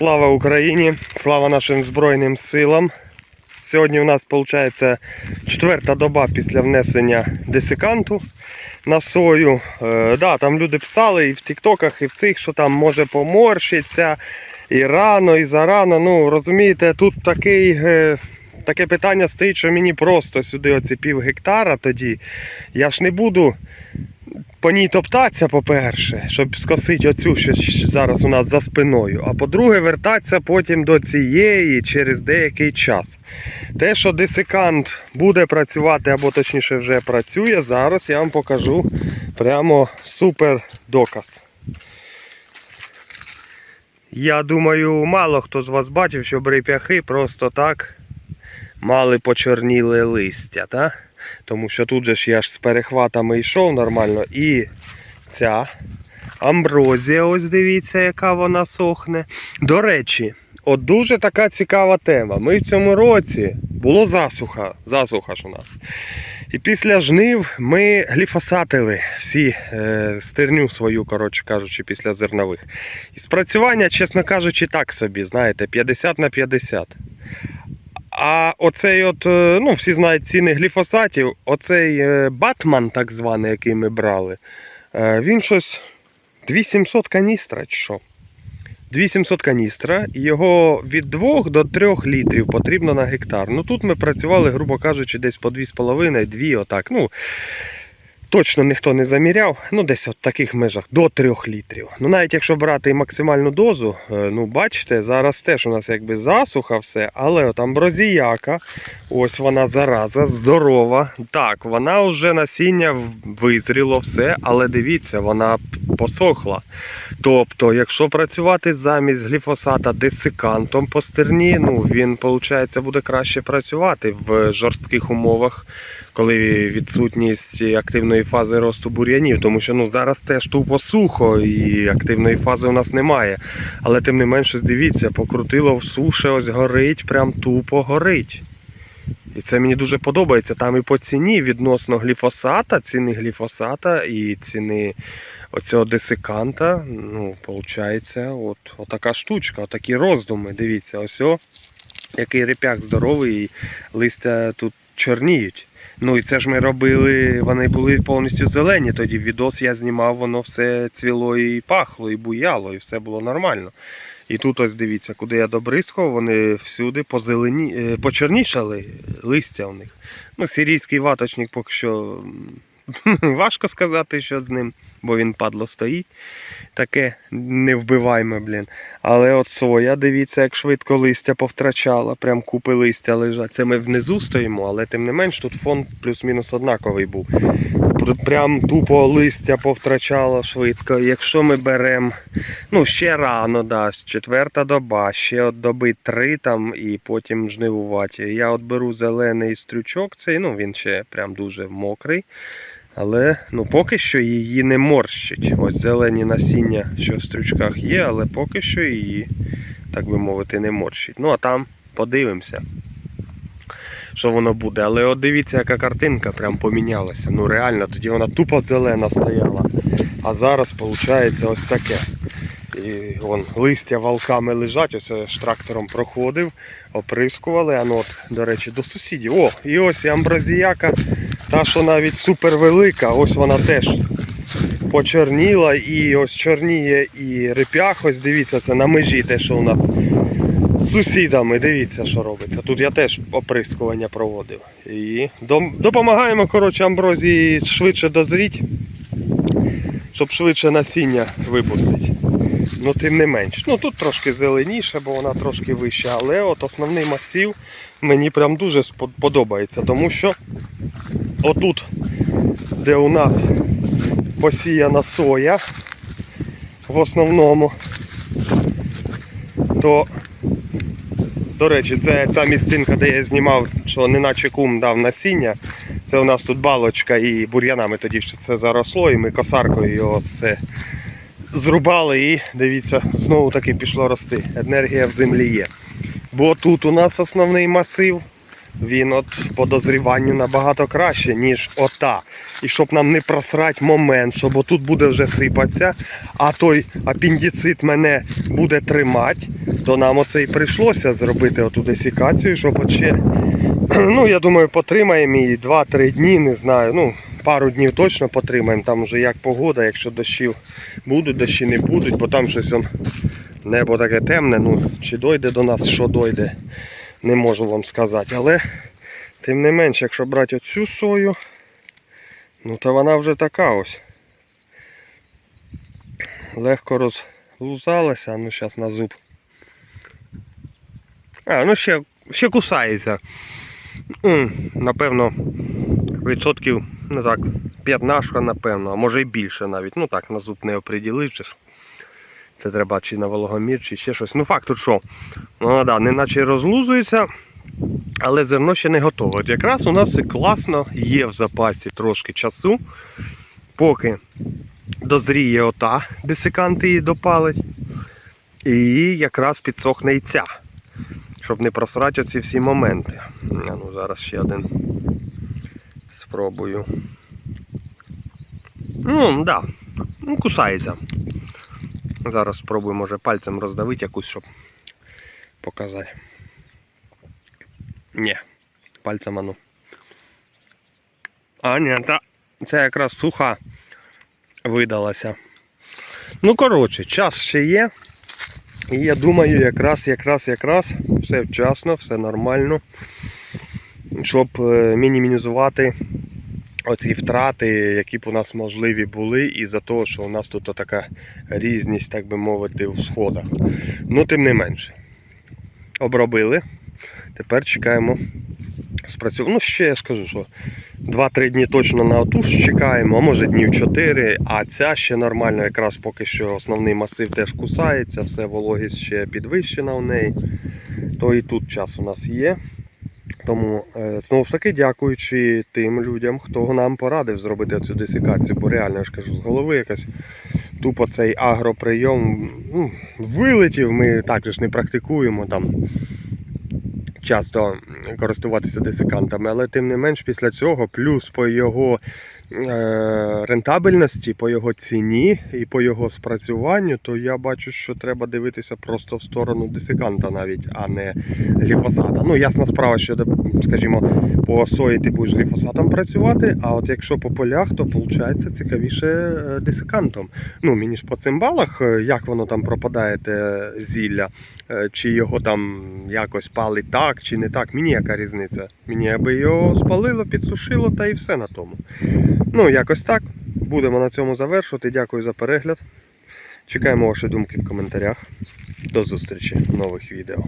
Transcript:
Слава Україні! Слава нашим Збройним силам! Сьогодні у нас виходить четверта доба після внесення десиканту на сою. Е, да, там люди писали і в тіктоках, і в цих, що там може поморщиться, і рано, і зарано. Ну, розумієте, тут такий, е, таке питання стоїть, що мені просто сюди оці пів гектара тоді. Я ж не буду по ній топтатися, по-перше, щоб скосити оцю, що зараз у нас за спиною. А по-друге, вертатися потім до цієї через деякий час. Те, що десикант буде працювати, або точніше вже працює, зараз я вам покажу прямо супер доказ. Я думаю, мало хто з вас бачив, що реп'яхи просто так мали почорніле листя. Та? Тому що тут же ж я ж з перехватами йшов нормально. І ця амброзія, ось дивіться, яка вона сохне. До речі, от дуже така цікава тема. Ми в цьому році було засуха. Засуха ж у нас. І після жнив ми гліфосатили всі е, стерню свою, коротше кажучи, після зернових. І спрацювання, чесно кажучи, так собі, знаєте, 50 на 50. А оцей от, е, ну, всі знають ціни гліфосатів, оцей е, Батман, так званий, який ми брали, е, він щось 2700 каністра чи що. 2700 каністра, і його від 2 до 3 літрів потрібно на гектар. Ну тут ми працювали, грубо кажучи, десь по 2,5-2, отак. Ну, точно ніхто не заміряв, ну десь от в таких межах до 3 літрів. Ну навіть якщо брати максимальну дозу, е, ну бачите, зараз теж у нас якби засуха все, але от амброзіяка, ось вона зараза, здорова. Так, вона вже насіння визріло все, але дивіться, вона посохла. Тобто, якщо працювати замість гліфосата десикантом по стерні, ну він, виходить, буде краще працювати в жорстких умовах, коли відсутність активної фази росту бур'янів. Тому що ну, зараз теж тупо сухо і активної фази у нас немає. Але тим не менше, дивіться, покрутило в суше, ось горить, прям тупо горить. І це мені дуже подобається. Там і по ціні відносно гліфосата, ціни гліфосата і ціни оцього десиканта, ну, виходить, от, отака штучка, отакі роздуми. Дивіться, ось о, який реп'як здоровий, і листя тут чорніють. Ну і це ж ми робили, вони були повністю зелені. Тоді відос я знімав, воно все цвіло і пахло, і буяло, і все було нормально. І тут ось дивіться, куди я добризкав, вони всюди позелені... е, почорнішали листя у них. Ну, сирійський ваточник поки що важко сказати, що з ним, бо він падло стоїть. Таке невбивайме, блін. Але от соя, дивіться, як швидко листя повтрачала. Прям купи листя лежать. Це ми внизу стоїмо, але тим не менш тут фон плюс-мінус однаковий був. Прям тупо листя повтрачало швидко. Якщо ми беремо, ну ще рано, да, четверта доба, ще от доби три там і потім жнивувати. Я от беру зелений стрючок, цей, ну він ще прям дуже мокрий. Але ну, поки що її не морщить. Ось зелені насіння, що в стрючках є, але поки що її, так би мовити, не морщить. Ну а там подивимося, що воно буде. Але от дивіться, яка картинка прям помінялася. Ну реально, тоді вона тупо зелена стояла. А зараз виходить ось таке. І вон листя валками лежать, ось я ж трактором проходив, оприскували. А ну от, до речі, до сусідів. О, і ось і амбразіяка, та, що навіть супер велика, ось вона теж почорніла і ось чорніє і реп'ях, ось дивіться, це на межі те, що у нас з сусідами, дивіться, що робиться. Тут я теж оприскування проводив. І допомагаємо коротше, амброзії швидше дозріть, щоб швидше насіння випустити. Ну, тим не менш. Ну тут трошки зеленіше, бо вона трошки вища, але от основний масив мені прям дуже подобається, тому що отут, де у нас посіяна соя в основному, то, до речі, це та містинка, де я знімав, що неначе кум дав насіння. Це у нас тут балочка і бур'янами тоді ще це заросло, і ми косаркою його все зрубали і дивіться, знову таки пішло рости. Енергія в землі є. Бо тут у нас основний масив, він от по дозріванню набагато краще, ніж ота. І щоб нам не просрати момент, щоб отут буде вже сипатися, а той апендицит мене буде тримати, то нам оце і прийшлося зробити оту десікацію, щоб от ще, ну я думаю, потримаємо її 2-3 дні, не знаю. ну Пару днів точно потримаємо, там вже як погода, якщо дощів будуть, дощі не будуть, бо там щось он, небо таке темне, ну чи дойде до нас, що дойде, не можу вам сказати. Але тим не менше, якщо брати оцю сою, ну то вона вже така ось. Легко розлузалася, ну зараз на зуб. А, ну ще, ще кусається. Напевно, відсотків, ну так, 15, напевно, а може і більше навіть. Ну так, на зуб не оприділив. Це треба чи на вологомір, чи ще щось. Ну факт тут що? Ну да, не наче розлузується, але зерно ще не готове. От якраз у нас і класно є в запасі трошки часу, поки дозріє ота, десиканти її допалить. І якраз підсохне і ця. Щоб не просрати оці всі моменти. А ну зараз ще один спробую. Ну, да. Ну, кусається. Зараз спробую, може, пальцем роздавити якусь, щоб показати. Ні, пальцем ану. А, ні, та це якраз суха видалася. Ну, коротше, час ще є. І я думаю, якраз, якраз, якраз все вчасно, все нормально. Щоб е, мінімізувати оці втрати, які б у нас можливі були, із-за того, що у нас тут така різність, так би мовити, у сходах. Ну, тим не менше. Обробили. Тепер чекаємо спрацю... Ну, ще я скажу, що 2-3 дні точно на оту ж чекаємо, а може днів 4, а ця ще нормально, якраз поки що основний масив теж кусається, все вологість ще підвищена у неї. То і тут час у нас є. Тому е, знову ж таки дякуючи тим людям, хто нам порадив зробити цю десикацію, бо реально я ж кажу, з голови якась тупо цей агроприйом ну, вилетів, ми також не практикуємо там часто користуватися десикантами, але тим не менш після цього, плюс по його е, рентабельності, по його ціні і по його спрацюванню, то я бачу, що треба дивитися просто в сторону десиканта навіть, а не гліфосата. Ну, ясна справа, що, скажімо, по сої ти будеш гліфосатом працювати, а от якщо по полях, то виходить цікавіше е, десикантом. Ну, мені ж по цимбалах, е, як воно там пропадає те зілля, е, чи його там якось палить так, чи не так, мені яка різниця. Мені аби його спалило, підсушило та і все на тому. Ну, якось так. Будемо на цьому завершувати. Дякую за перегляд. Чекаємо ваші думки в коментарях. До зустрічі в нових відео.